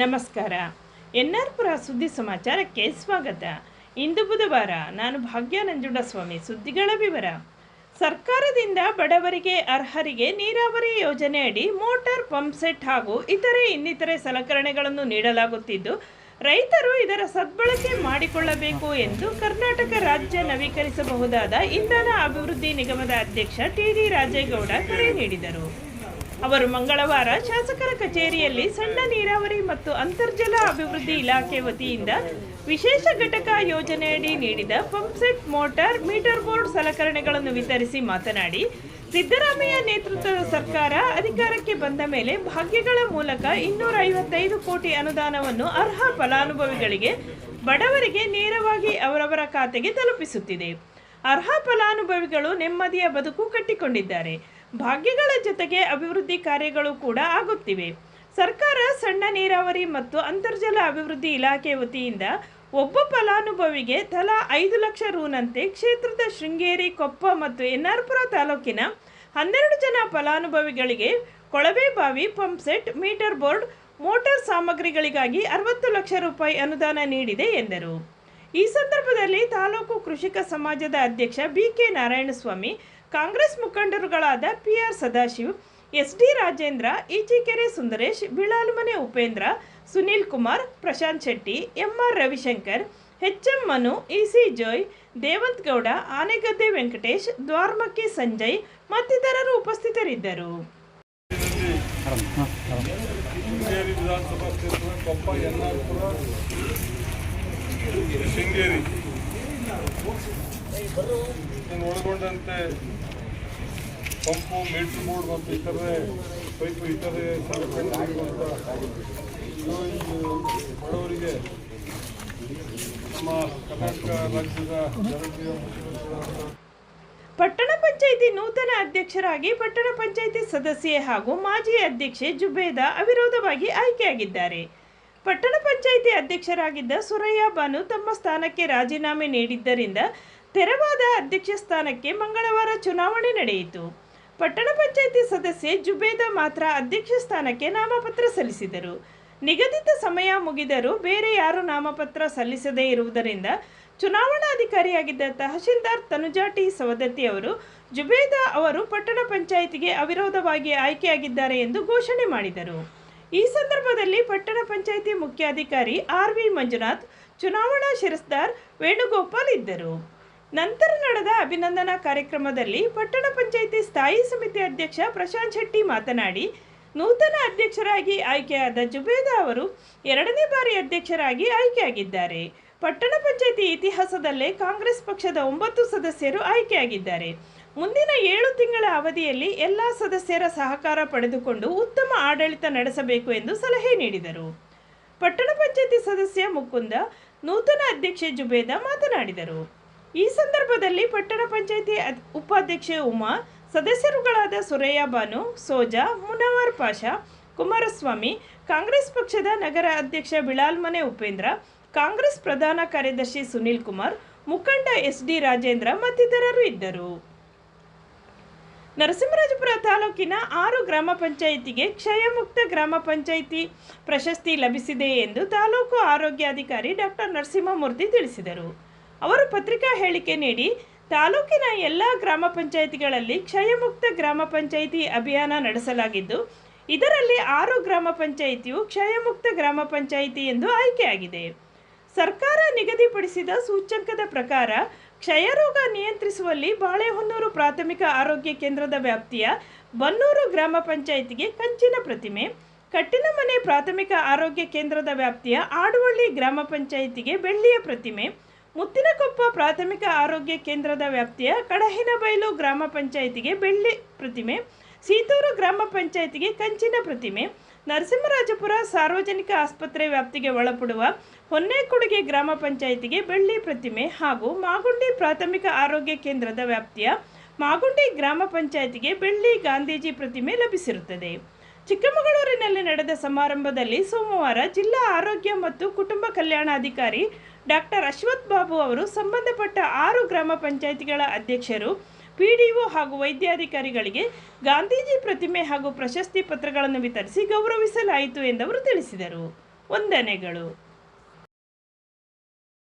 ನಮಸ್ಕಾರ. N R ಪುರ ಸುದ್ದಿ ಸಮಾಚಾರಕ್ಕೆ ಸ್ವಾಗತ. ಇಂದು ಬುಧವಾರ ನಾನು ಭಾಗ್ಯ ನಂಜುಂಡಸ್ವಾಮಿ ಸುದ್ದಿಗಳ ವಿವರ. ಸರ್ಕಾರದಿಂದ ಬಡವರಿಗೆ ಅರ್ಹರಿಗೆ ನೀರಾವರಿ ಯೋಜನೆಯಡಿ ಮೋಟಾರ್ ಪಂಪ್ ಸೆಟ್ ಹಾಗೂ ಇತರೆ ಇನ್ನಿತರೆ ಸಲಕರಣೆಗಳನ್ನು ನೀಡಲಾಗುತ್ತಿದ್ದು, ರೈತರು ಇದರ ಸದ್ಬಳಕೆ ಮಾಡಿಕೊಳ್ಳಬೇಕು ಎಂದು ಕರ್ನಾಟಕ ರಾಜ್ಯ ನವೀಕರಿಸಬಹುದಾದ ಇಂಧನ ಅಭಿವೃದ್ಧಿ ನಿಗಮದ ಅಧ್ಯಕ್ಷ ಟಿ ಡಿ ರಾಜೇಗೌಡ ಕರೆ ನೀಡಿದರು. ಅವರು ಮಂಗಳವಾರ ಶಾಸಕರ ಕಚೇರಿಯಲ್ಲಿ ಸಣ್ಣ ನೀರಾವರಿ ಮತ್ತು ಅಂತರ್ಜಲ ಅಭಿವೃದ್ಧಿ ಇಲಾಖೆ ವತಿಯಿಂದ ವಿಶೇಷ ಘಟಕ ಯೋಜನೆಯಡಿ ನೀಡಿದ ಪಂಪ್ಸೆಟ್ ಮೋಟಾರ್, ಮೀಟರ್ ಬೋರ್ಡ್ ಸಲಕರಣೆಗಳನ್ನು ವಿತರಿಸಿ ಮಾತನಾಡಿ, ಸಿದ್ದರಾಮಯ್ಯ ನೇತೃತ್ವದ ಸರ್ಕಾರ ಅಧಿಕಾರಕ್ಕೆ ಬಂದ ಮೇಲೆ ಭಾಗ್ಯಗಳ ಮೂಲಕ ಇನ್ನೂರ ಐವತ್ತೈದು ಕೋಟಿ ಅನುದಾನವನ್ನು ಅರ್ಹ ಫಲಾನುಭವಿಗಳಿಗೆ, ಬಡವರಿಗೆ ನೇರವಾಗಿ ಅವರವರ ಖಾತೆಗೆ ತಲುಪಿಸುತ್ತಿದೆ. ಅರ್ಹ ಫಲಾನುಭವಿಗಳು ನೆಮ್ಮದಿಯ ಬದುಕು ಕಟ್ಟಿಕೊಂಡಿದ್ದಾರೆ. ಭಾಗ್ಯಗಳ ಜೊತೆಗೆ ಅಭಿವೃದ್ಧಿ ಕಾರ್ಯಗಳು ಕೂಡ ಆಗುತ್ತಿವೆ. ಸರ್ಕಾರ ಸಣ್ಣ ನೀರಾವರಿ ಮತ್ತು ಅಂತರ್ಜಲ ಅಭಿವೃದ್ಧಿ ಇಲಾಖೆ ವತಿಯಿಂದ ಒಬ್ಬ ಫಲಾನುಭವಿಗೆ ತಲಾ ಐದು ಲಕ್ಷ ರೂನಂತೆ ಕ್ಷೇತ್ರದ ಶೃಂಗೇರಿ, ಕೊಪ್ಪ ಮತ್ತು ಎನ್ಆರ್ಪುರ ತಾಲೂಕಿನ ಹನ್ನೆರಡು ಜನ ಫಲಾನುಭವಿಗಳಿಗೆ ಕೊಳವೆ ಬಾವಿ, pump set, meter board, motor ಸಾಮಗ್ರಿಗಳಿಗಾಗಿ ಅರವತ್ತು ಲಕ್ಷ ರೂಪಾಯಿ ಅನುದಾನ ನೀಡಿದೆ ಎಂದರು. ಈ ಸಂದರ್ಭದಲ್ಲಿ ತಾಲೂಕು ಕೃಷಿಕ ಸಮಾಜದ ಅಧ್ಯಕ್ಷ B K Narayanaswamy, Congress ಮುಖಂಡರುಗಳಾದ P R Sadashiv S D Rajendra Eechikere Sundaresh Bilalmane Upendra, Sunil Kumar, Prashanth Shetty M R Ravishankar H M Manu, EC Joy, Devanth Gowda, Anegadde Venkatesh, Dwaramakki Sanjay ಮತ್ತಿತರರು ಉಪಸ್ಥಿತರಿದ್ದರು. ಶೃಂಗೇರಿ. ಒಳಗೊಂಡಂತೆ ಪಂಪು ಮೀಟರ್ ಬೋರ್ಡ್ ಮತ್ತು ಇತರೆ pipe ಇತರೆ ಬಡವರಿಗೆ ನಮ್ಮ ಕರ್ನಾಟಕ ರಾಜ್ಯದ ಜನಪ್ರಿಯ ಪಟ್ಟಣ ಪಂಚಾಯಿತಿ ನೂತನ ಅಧ್ಯಕ್ಷರಾಗಿ ಪಟ್ಟಣ ಪಂಚಾಯಿತಿ ಸದಸ್ಯೆ ಹಾಗೂ ಮಾಜಿ ಅಧ್ಯಕ್ಷೆ ಜುಬೇದಾ ಅವಿರೋಧವಾಗಿ ಆಯ್ಕೆಯಾಗಿದ್ದಾರೆ. ಪಟ್ಟಣ ಪಂಚಾಯಿತಿ ಅಧ್ಯಕ್ಷರಾಗಿದ್ದ ಸುರಯ್ಯ ಬಾನು ತಮ್ಮ ಸ್ಥಾನಕ್ಕೆ ರಾಜೀನಾಮೆ ನೀಡಿದ್ದರಿಂದ ತೆರವಾದ ಅಧ್ಯಕ್ಷ ಸ್ಥಾನಕ್ಕೆ ಮಂಗಳವಾರ ಚುನಾವಣೆ ನಡೆಯಿತು. ಪಟ್ಟಣ ಪಂಚಾಯಿತಿ ಸದಸ್ಯೆ ಜುಬೇದಾ ಮಾತ್ರ ಅಧ್ಯಕ್ಷ ಸ್ಥಾನಕ್ಕೆ ನಾಮಪತ್ರ ಸಲ್ಲಿಸಿದರು. ನಿಗದಿತ ಸಮಯ ಮುಗಿದರೂ ಬೇರೆ ಯಾರೂ ನಾಮಪತ್ರ ಸಲ್ಲಿಸದೇ ಇರುವುದರಿಂದ ಚುನಾವಣಾಧಿಕಾರಿಯಾಗಿದ್ದ ತಹಶೀಲ್ದಾರ್ ತನುಜಾ ಟಿ ಸವದತ್ತಿ ಅವರು ಜುಬೇದಾ ಅವರು ಪಟ್ಟಣ ಪಂಚಾಯಿತಿಗೆ ಅವಿರೋಧವಾಗಿ ಆಯ್ಕೆಯಾಗಿದ್ದಾರೆ ಎಂದು ಘೋಷಣೆ ಮಾಡಿದರು. ಈ ಸಂದರ್ಭದಲ್ಲಿ ಪಟ್ಟಣ ಪಂಚಾಯಿತಿ ಮುಖ್ಯಾಧಿಕಾರಿ ಆರ್ ವಿ ಮಂಜುನಾಥ್, ಚುನಾವಣಾ ಶಿರಸ್ದಾರ್ ವೇಣುಗೋಪಾಲ್ ಇದ್ದರು. ನಂತರ ನಡೆದ ಅಭಿನಂದನಾ ಕಾರ್ಯಕ್ರಮದಲ್ಲಿ ಪಟ್ಟಣ ಪಂಚಾಯಿತಿ ಸ್ಥಾಯಿ ಸಮಿತಿ ಅಧ್ಯಕ್ಷ ಪ್ರಶಾಂತ್ ಶೆಟ್ಟಿ ಮಾತನಾಡಿ, ನೂತನ ಅಧ್ಯಕ್ಷರಾಗಿ ಆಯ್ಕೆಯಾದ ಜುಬೇದಾ ಅವರು ಎರಡನೇ ಬಾರಿ ಅಧ್ಯಕ್ಷರಾಗಿ ಆಯ್ಕೆಯಾಗಿದ್ದಾರೆ. ಪಟ್ಟಣ ಪಂಚಾಯಿತಿ ಇತಿಹಾಸದಲ್ಲೇ ಕಾಂಗ್ರೆಸ್ ಪಕ್ಷದ ಒಂಬತ್ತು ಸದಸ್ಯರು ಆಯ್ಕೆಯಾಗಿದ್ದಾರೆ. ಮುಂದಿನ ಏಳು ತಿಂಗಳ ಅವಧಿಯಲ್ಲಿ ಎಲ್ಲ ಸದಸ್ಯರ ಸಹಕಾರ ಪಡೆದುಕೊಂಡು ಉತ್ತಮ ಆಡಳಿತ ನಡೆಸಬೇಕು ಎಂದು ಸಲಹೆ ನೀಡಿದರು. ಪಟ್ಟಣ ಪಂಚಾಯತಿ ಸದಸ್ಯ ಮುಕುಂದ ನೂತನ ಅಧ್ಯಕ್ಷೆ ಜುಬೇದಾ ಮಾತನಾಡಿದರು. ಈ ಸಂದರ್ಭದಲ್ಲಿ ಪಟ್ಟಣ ಪಂಚಾಯತಿ ಉಪಾಧ್ಯಕ್ಷೆ ಉಮಾ, ಸದಸ್ಯರುಗಳಾದ ಸುರಯ್ಯ ಬಾನು, ಸೋಜಾ, ಮುನವರ್ ಪಾಷಾ, ಕುಮಾರಸ್ವಾಮಿ, ಕಾಂಗ್ರೆಸ್ ಪಕ್ಷದ ನಗರ ಅಧ್ಯಕ್ಷ ಬಿಳಾಲ್ಮನೆ ಉಪೇಂದ್ರ, ಕಾಂಗ್ರೆಸ್ ಪ್ರಧಾನ ಕಾರ್ಯದರ್ಶಿ ಸುನೀಲ್ ಕುಮಾರ್, ಮುಖಂಡ ಎಸ್ ಡಿ ರಾಜೇಂದ್ರ ಮತ್ತಿತರರು ಇದ್ದರು. ನರಸಿಂಹರಾಜಪುರ ತಾಲೂಕಿನ ಆರು ಗ್ರಾಮ ಪಂಚಾಯಿತಿಗೆ ಕ್ಷಯಮುಕ್ತ ಗ್ರಾಮ ಪಂಚಾಯಿತಿ ಪ್ರಶಸ್ತಿ ಲಭಿಸಿದೆ ಎಂದು ತಾಲೂಕು ಆರೋಗ್ಯಾಧಿಕಾರಿ ಡಾಕ್ಟರ್ ನರಸಿಂಹಮೂರ್ತಿ ತಿಳಿಸಿದರು. ಅವರು ಪತ್ರಿಕಾ ಹೇಳಿಕೆ ನೀಡಿ, ತಾಲೂಕಿನ ಎಲ್ಲ ಗ್ರಾಮ ಪಂಚಾಯಿತಿಗಳಲ್ಲಿ ಕ್ಷಯಮುಕ್ತ ಗ್ರಾಮ ಪಂಚಾಯಿತಿ ಅಭಿಯಾನ ನಡೆಸಲಾಗಿದ್ದು, ಇದರಲ್ಲಿ ಆರು ಗ್ರಾಮ ಪಂಚಾಯಿತಿಯು ಕ್ಷಯಮುಕ್ತ ಗ್ರಾಮ ಪಂಚಾಯಿತಿ ಎಂದು ಆಯ್ಕೆಯಾಗಿದೆ. ಸರ್ಕಾರ ನಿಗದಿಪಡಿಸಿದ ಸೂಚ್ಯಂಕದ ಪ್ರಕಾರ ಕ್ಷಯರೋಗ ನಿಯಂತ್ರಿಸುವಲ್ಲಿ ಬಾಳೆಹೊನ್ನೂರು ಪ್ರಾಥಮಿಕ ಆರೋಗ್ಯ ಕೇಂದ್ರದ ವ್ಯಾಪ್ತಿಯ ಬನ್ನೂರು ಗ್ರಾಮ ಪಂಚಾಯಿತಿಗೆ ಕಂಚಿನ ಪ್ರತಿಮೆ. ಕಟ್ಟಿನಮನೆ ಪ್ರಾಥಮಿಕ ಆರೋಗ್ಯ ಕೇಂದ್ರದ ವ್ಯಾಪ್ತಿಯ ಆಡುವಳ್ಳಿ ಗ್ರಾಮ ಪಂಚಾಯಿತಿಗೆ ಬೆಳ್ಳಿಯ ಪ್ರತಿಮೆ. ಮುತ್ತಿನಕೊಪ್ಪ ಪ್ರಾಥಮಿಕ ಆರೋಗ್ಯ ಕೇಂದ್ರದ ವ್ಯಾಪ್ತಿಯ ಕಡಹಿನಬೈಲು ಗ್ರಾಮ ಪಂಚಾಯಿತಿಗೆ ಬೆಳ್ಳಿ ಪ್ರತಿಮೆ. ಸೀತೂರು ಗ್ರಾಮ ಪಂಚಾಯಿತಿಗೆ ಕಂಚಿನ ಪ್ರತಿಮೆ. ನರಸಿಂಹರಾಜಪುರ ಸಾರ್ವಜನಿಕ ಆಸ್ಪತ್ರೆ ವ್ಯಾಪ್ತಿಗೆ ಒಳಪಡುವ ಹೊನ್ನೇಕೊಡುಗೆ ಗ್ರಾಮ ಪಂಚಾಯಿತಿಗೆ ಬೆಳ್ಳಿ ಪ್ರತಿಮೆ ಹಾಗೂ ಮಾಗುಂಡಿ ಪ್ರಾಥಮಿಕ ಆರೋಗ್ಯ ಕೇಂದ್ರದ ವ್ಯಾಪ್ತಿಯ ಮಾಗುಂಡಿ ಗ್ರಾಮ ಪಂಚಾಯಿತಿಗೆ ಬೆಳ್ಳಿ ಗಾಂಧೀಜಿ ಪ್ರತಿಮೆ ಲಭಿಸಿರುತ್ತದೆ. ಚಿಕ್ಕಮಗಳೂರಿನಲ್ಲಿ ನಡೆದ ಸಮಾರಂಭದಲ್ಲಿ ಸೋಮವಾರ ಜಿಲ್ಲಾ ಆರೋಗ್ಯ ಮತ್ತು ಕುಟುಂಬ ಕಲ್ಯಾಣಾಧಿಕಾರಿ ಡಾಕ್ಟರ್ ಅಶ್ವಥ್ ಬಾಬು ಅವರು ಸಂಬಂಧಪಟ್ಟ ಆರು ಗ್ರಾಮ ಪಂಚಾಯಿತಿಗಳ ಅಧ್ಯಕ್ಷರು ಪಿಡಿಒ ಹಾಗೂ ವೈದ್ಯಾಧಿಕಾರಿಗಳಿಗೆ ಗಾಂಧೀಜಿ ಪ್ರತಿಮೆ ಹಾಗೂ ಪ್ರಶಸ್ತಿ ಪತ್ರಗಳನ್ನು ವಿತರಿಸಿ ಗೌರವಿಸಲಾಯಿತು ಎಂದವರು ತಿಳಿಸಿದರು. ವಂದನೆಗಳು.